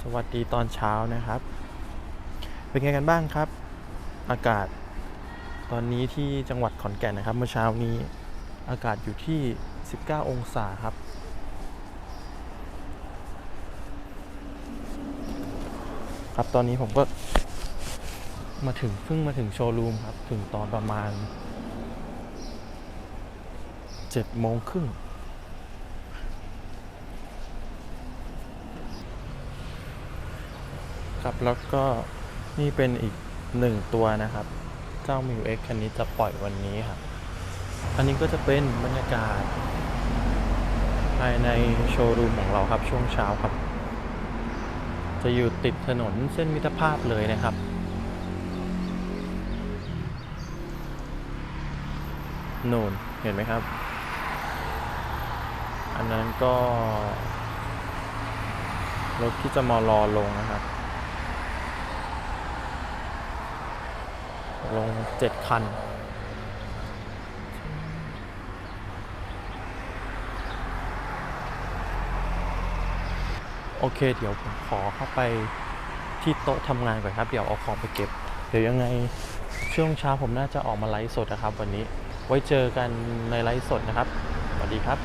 สวัสดีตอนเช้านะครับ เป็นไงกันบ้างครับ อากาศ ตอนนี้ที่จังหวัดขอนแก่นนะครับ เมื่อเช้านี้อากาศอยู่ที่ 19 องศาครับ ครับตอนนี้ผมก็มาถึงเพิ่งมาถึงโชว์รูมครับ ถึงตอนประมาณ7โมงครึ่ง ครับ แล้วก็นี่เป็นอีกหนึ่งตัวนะครับ เจ้า m ิว X คันนี้จะปล่อยวันนี้ครับ อันนี้ก็จะเป็นบรรยากาศ ภายในโชว์รูมของเราครับช่วงเช้าครับ จะอยู่ติดถนนเส้นมิตรภาพเลยนะครับนูนเห็นไหมครับ อันนั้นก็รถที่จะมารอลงนะครับ ลงเจ็ดคัน โอเค เดี๋ยวผมขอเข้าไปที่โต๊ะทำงานก่อนครับ เดี๋ยวเอาของไปเก็บ เดี๋ยวยังไงช่วงเช้าผมน่าจะออกมาไลฟ์สดนะครับ วันนี้ ไว้เจอกันในไลฟ์สดนะครับ สวัสดีครับ